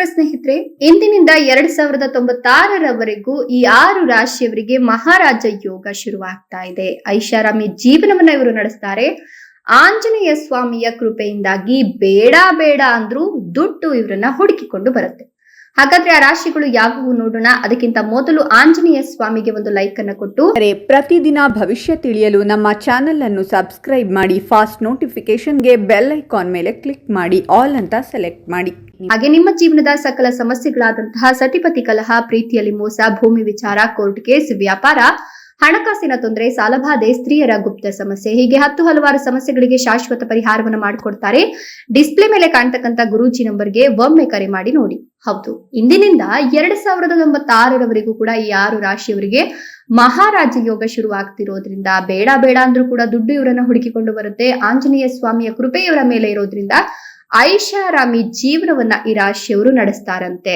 ನಮಸ್ಕಾರ ಸ್ನೇಹಿತರೆ, ಇಂದಿನಿಂದ ಎರಡ್ ಸಾವಿರದ ತೊಂಬತ್ತಾರರವರೆಗೂ ಈ ಆರು ರಾಶಿಯವರಿಗೆ ಮಹಾರಾಜ ಯೋಗ ಶುರುವಾಗ್ತಾ ಇದೆ. ಐಷಾರಾಮಿ ಜೀವನವನ್ನ ಇವರು ನಡೆಸ್ತಾರೆ. ಆಂಜನೇಯ ಸ್ವಾಮಿಯ ಕೃಪೆಯಿಂದಾಗಿ ಬೇಡ ಬೇಡ ಅಂದ್ರೂ ದುಡ್ಡು ಇವರನ್ನ ಹುಡುಕಿಕೊಂಡು ಬರುತ್ತೆ. ಹಾಗಾದ್ರೆ ಆ ರಾಶಿಗಳು ಯಾವುವು ನೋಡೋಣ. ಅದಕ್ಕಿಂತ ಮೊದಲು ಆಂಜನೇಯ ಸ್ವಾಮಿಗೆ ಒಂದು ಲೈಕ್ ಅನ್ನು ಕೊಟ್ಟು. ಪ್ರತಿದಿನ ಭವಿಷ್ಯ ತಿಳಿಯಲು ನಮ್ಮ ಚಾನೆಲ್ ಅನ್ನು ಸಬ್ಸ್ಕ್ರೈಬ್ ಮಾಡಿ ಫಾಸ್ಟ್ ನೋಟಿಫಿಕೇಶನ್ಗೆ ಬೆಲ್ ಐಕಾನ್ ಮೇಲೆ ಕ್ಲಿಕ್ ಮಾಡಿ ಆಲ್ ಅಂತ ಸೆಲೆಕ್ಟ್ ಮಾಡಿ. ಹಾಗೆ ನಿಮ್ಮ ಜೀವನದ ಸಕಲ ಸಮಸ್ಯೆಗಳಾದಂತಹ ಸತಿಪತಿ ಕಲಹ ಪ್ರೀತಿಯಲ್ಲಿ ಮೋಸ ಭೂಮಿ ವಿಚಾರ ಕೋರ್ಟ್ ಕೇಸ್ ವ್ಯಾಪಾರ ಹಣಕಾಸಿನ ತೊಂದರೆ, ಸಾಲಬಾಧೆ, ಸ್ತ್ರೀಯರ ಗುಪ್ತ ಸಮಸ್ಯೆ, ಹೀಗೆ ಹತ್ತು ಹಲವಾರು ಸಮಸ್ಯೆಗಳಿಗೆ ಶಾಶ್ವತ ಪರಿಹಾರವನ್ನು ಮಾಡಿಕೊಡ್ತಾರೆ. ಡಿಸ್ಪ್ಲೇ ಮೇಲೆ ಕಾಣ್ತಕ್ಕಂಥ ಗುರೂಜಿ ನಂಬರ್ಗೆ ಒಮ್ಮೆ ಕರೆ ಮಾಡಿ ನೋಡಿ. ಹೌದು, ಇಂದಿನಿಂದ ಎರಡ್ ಸಾವಿರದ ಒಂಬತ್ತಾರರವರೆಗೂ ಕೂಡ ಈ ಆರು ರಾಶಿಯವರಿಗೆ ಮಹಾರಾಜ ಯೋಗ ಶುರುವಾಗ್ತಿರೋದ್ರಿಂದ, ಬೇಡ ಬೇಡ ಅಂದ್ರೂ ಕೂಡ ದುಡ್ಡು ಇವರನ್ನ ಹುಡುಕಿಕೊಂಡು ಬರುತ್ತೆ. ಆಂಜನೇಯ ಸ್ವಾಮಿಯ ಕೃಪೆಯವರ ಮೇಲೆ ಇರೋದ್ರಿಂದ ಐಷಾರಾಮಿ ಜೀವನವನ್ನ ಈ ರಾಶಿಯವರು ನಡೆಸ್ತಾರಂತೆ.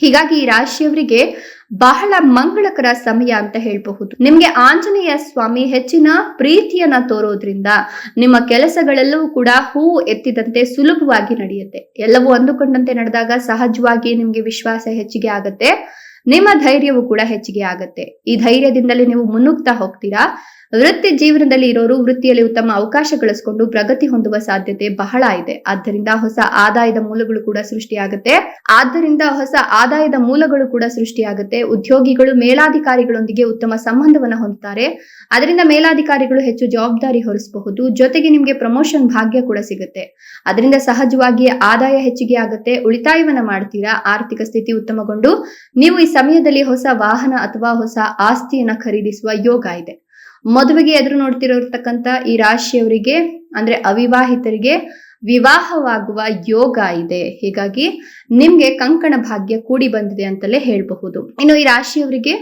ಹೀಗಾಗಿ ಈ ರಾಶಿಯವರಿಗೆ ಬಹಳ ಮಂಗಳಕರ ಸಮಯ ಅಂತ ಹೇಳಬಹುದು. ನಿಮ್ಗೆ ಆಂಜನೇಯ ಸ್ವಾಮಿ ಹೆಚ್ಚಿನ ಪ್ರೀತಿಯನ್ನ ತೋರೋದ್ರಿಂದ ನಿಮ್ಮ ಕೆಲಸಗಳೆಲ್ಲವೂ ಕೂಡ ಹೂ ಎತ್ತಿದಂತೆ ಸುಲಭವಾಗಿ ನಡೆಯುತ್ತೆ. ಎಲ್ಲವೂ ಅಂದುಕೊಂಡಂತೆ ನಡೆದಾಗ ಸಹಜವಾಗಿ ನಿಮ್ಗೆ ವಿಶ್ವಾಸ ಹೆಚ್ಚಿಗೆ ಆಗತ್ತೆ. ನಿಮ್ಮ ಧೈರ್ಯವು ಕೂಡ ಹೆಚ್ಚಿಗೆ ಆಗತ್ತೆ. ಈ ಧೈರ್ಯದಿಂದಲೇ ನೀವು ಮುನ್ನುಗ್ತಾ ಹೋಗ್ತೀರಾ. ವೃತ್ತಿ ಜೀವನದಲ್ಲಿ ಇರೋರು ವೃತ್ತಿಯಲ್ಲಿ ಉತ್ತಮ ಅವಕಾಶ ಗಳಿಸಿಕೊಂಡು ಪ್ರಗತಿ ಹೊಂದುವ ಸಾಧ್ಯತೆ ಬಹಳ ಇದೆ. ಆದ್ದರಿಂದ ಹೊಸ ಆದಾಯದ ಮೂಲಗಳು ಕೂಡ ಸೃಷ್ಟಿಯಾಗುತ್ತೆ. ಆದ್ದರಿಂದ ಹೊಸ ಆದಾಯದ ಮೂಲಗಳು ಕೂಡ ಸೃಷ್ಟಿಯಾಗುತ್ತೆ. ಉದ್ಯೋಗಿಗಳು, ಮೇಲಾಧಿಕಾರಿಗಳೊಂದಿಗೆ ಉತ್ತಮ ಸಂಬಂಧವನ್ನು ಹೊಂದುತ್ತಾರೆ. ಅದರಿಂದ ಮೇಲಾಧಿಕಾರಿಗಳು ಹೆಚ್ಚು ಜವಾಬ್ದಾರಿ ಹೊರಿಸಬಹುದು. ಜೊತೆಗೆ ನಿಮಗೆ ಪ್ರಮೋಷನ್ ಭಾಗ್ಯ ಕೂಡ ಸಿಗುತ್ತೆ. ಅದರಿಂದ ಸಹಜವಾಗಿ ಆದಾಯ ಹೆಚ್ಚಿಗೆ ಆಗುತ್ತೆ. ಉಳಿತಾಯವನ್ನ ಮಾಡ್ತೀರಾ? ಆರ್ಥಿಕ ಸ್ಥಿತಿ ಉತ್ತಮಗೊಂಡು ನೀವು ಈ ಸಮಯದಲ್ಲಿ ಹೊಸ ವಾಹನ ಅಥವಾ ಹೊಸ ಆಸ್ತಿಯನ್ನ ಖರೀದಿಸುವ ಯೋಗ ಇದೆ. ಮದುವೆಗೆ ಎದುರು ನೋಡ್ತಿರೋರ್ತಕ್ಕಂಥ ಈ ರಾಶಿಯವರಿಗೆ, ಅಂದ್ರೆ ಅವಿವಾಹಿತರಿಗೆ ವಿವಾಹವಾಗುವ ಯೋಗ ಇದೆ. ಹೀಗಾಗಿ ನಿಮ್ಗೆ ಕಂಕಣ ಭಾಗ್ಯ ಕೂಡಿ ಬಂದಿದೆ ಅಂತಲೇ ಹೇಳಬಹುದು. ಇನ್ನು ಈ ರಾಶಿಯವರಿಗೆ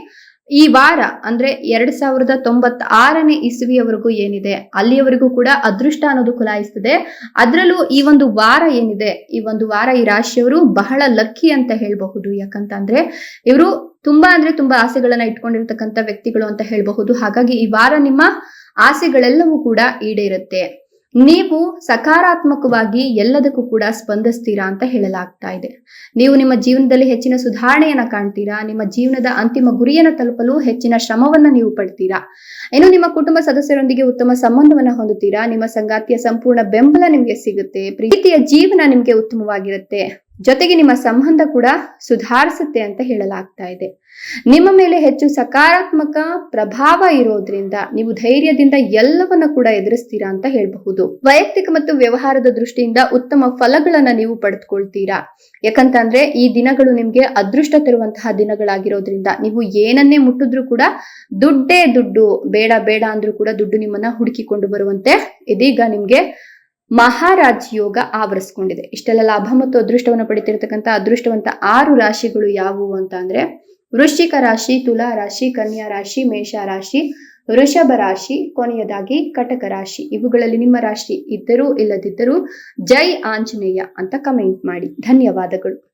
ಈ ವಾರ, ಅಂದ್ರೆ ಎರಡ್ ಸಾವಿರದ ತೊಂಬತ್ ಆರನೇ ಇಸುವಿಯವರೆಗೂ ಏನಿದೆ, ಅಲ್ಲಿಯವರೆಗೂ ಕೂಡ ಅದೃಷ್ಟ ಅನ್ನೋದು ಕುಲಾಯಿಸ್ತದೆ. ಅದರಲ್ಲೂ ಈ ಒಂದು ವಾರ ಏನಿದೆ, ಈ ಒಂದು ವಾರ ಈ ರಾಶಿಯವರು ಬಹಳ ಲಕ್ಕಿ ಅಂತ ಹೇಳಬಹುದು. ಯಾಕಂತಂದ್ರೆ ಇವರು ತುಂಬಾ ಅಂದ್ರೆ ತುಂಬಾ ಆಸೆಗಳನ್ನ ಇಟ್ಕೊಂಡಿರ್ತಕ್ಕಂಥ ವ್ಯಕ್ತಿಗಳು ಅಂತ ಹೇಳಬಹುದು. ಹಾಗಾಗಿ ಈ ವಾರ ನಿಮ್ಮ ಆಸೆಗಳೆಲ್ಲವೂ ಕೂಡ ಈಡೇರುತ್ತೆ. ನೀವು ಸಕಾರಾತ್ಮಕವಾಗಿ ಎಲ್ಲದಕ್ಕೂ ಕೂಡ ಸ್ಪಂದಿಸ್ತೀರಾ ಅಂತ ಹೇಳಲಾಗ್ತಾ ಇದೆ. ನೀವು ನಿಮ್ಮ ಜೀವನದಲ್ಲಿ ಹೆಚ್ಚಿನ ಸುಧಾರಣೆಯನ್ನ ಕಾಣ್ತೀರಾ? ನಿಮ್ಮ ಜೀವನದ ಅಂತಿಮ ಗುರಿಯನ್ನು ತಲುಪಲು ಹೆಚ್ಚಿನ ಶ್ರಮವನ್ನ ನೀವು ಪಡ್ತೀರಾ? ಇನ್ನು ನಿಮ್ಮ ಕುಟುಂಬ ಸದಸ್ಯರೊಂದಿಗೆ ಉತ್ತಮ ಸಂಬಂಧವನ್ನ ಹೊಂದುತ್ತೀರಾ? ನಿಮ್ಮ ಸಂಗಾತಿಯ ಸಂಪೂರ್ಣ ಬೆಂಬಲ ನಿಮ್ಗೆ ಸಿಗುತ್ತೆ. ಪ್ರೀತಿಯ ಜೀವನ ನಿಮ್ಗೆ ಉತ್ತಮವಾಗಿರುತ್ತೆ. ಜೊತೆಗೆ ನಿಮ್ಮ ಸಂಬಂಧ ಕೂಡ ಸುಧಾರಿಸುತ್ತೆ ಅಂತ ಹೇಳಲಾಗ್ತಾ ಇದೆ. ನಿಮ್ಮ ಮೇಲೆ ಹೆಚ್ಚು ಸಕಾರಾತ್ಮಕ ಪ್ರಭಾವ ಇರೋದ್ರಿಂದ ನೀವು ಧೈರ್ಯದಿಂದ ಎಲ್ಲವನ್ನ ಕೂಡ ಎದುರಿಸ್ತೀರಾ ಅಂತ ಹೇಳಬಹುದು. ವೈಯಕ್ತಿಕ ಮತ್ತು ವ್ಯವಹಾರದ ದೃಷ್ಟಿಯಿಂದ ಉತ್ತಮ ಫಲಗಳನ್ನ ನೀವು ಪಡೆದುಕೊಳ್ತೀರಾ? ಯಾಕಂತಂದ್ರೆ ಈ ದಿನಗಳು ನಿಮ್ಗೆ ಅದೃಷ್ಟ ತರುವಂತಹ ದಿನಗಳಾಗಿರೋದ್ರಿಂದ ನೀವು ಏನನ್ನೇ ಮುಟ್ಟಿದ್ರು ಕೂಡ ದುಡ್ಡೇ ದುಡ್ಡು, ಬೇಡ ಬೇಡ ಅಂದ್ರೂ ಕೂಡ ದುಡ್ಡು ನಿಮ್ಮನ್ನ ಹುಡುಕಿಕೊಂಡು ಬರುವಂತೆ ಇದೀಗ ನಿಮ್ಗೆ ಮಹಾರಾಜ್ ಯೋಗ ಆವರಿಸ್ಕೊಂಡಿದೆ. ಇಷ್ಟೆಲ್ಲ ಲಾಭ ಮತ್ತು ಅದೃಷ್ಟವನ್ನು ಪಡಿತಿರ್ತಕ್ಕಂಥ ಅದೃಷ್ಟವಂತ ಆರು ರಾಶಿಗಳು ಯಾವುವು ಅಂತ ಅಂದ್ರೆ, ವೃಶ್ಚಿಕ ರಾಶಿ, ತುಲಾ ರಾಶಿ, ಕನ್ಯಾ ರಾಶಿ, ಮೇಷ ರಾಶಿ, ವೃಷಭ ರಾಶಿ, ಕೊನೆಯದಾಗಿ ಕಟಕ ರಾಶಿ. ಇವುಗಳಲ್ಲಿ ನಿಮ್ಮ ರಾಶಿ ಇದ್ದರೂ ಇಲ್ಲದಿದ್ದರೂ ಜೈ ಆಂಜನೇಯ ಅಂತ ಕಮೆಂಟ್ ಮಾಡಿ. ಧನ್ಯವಾದಗಳು.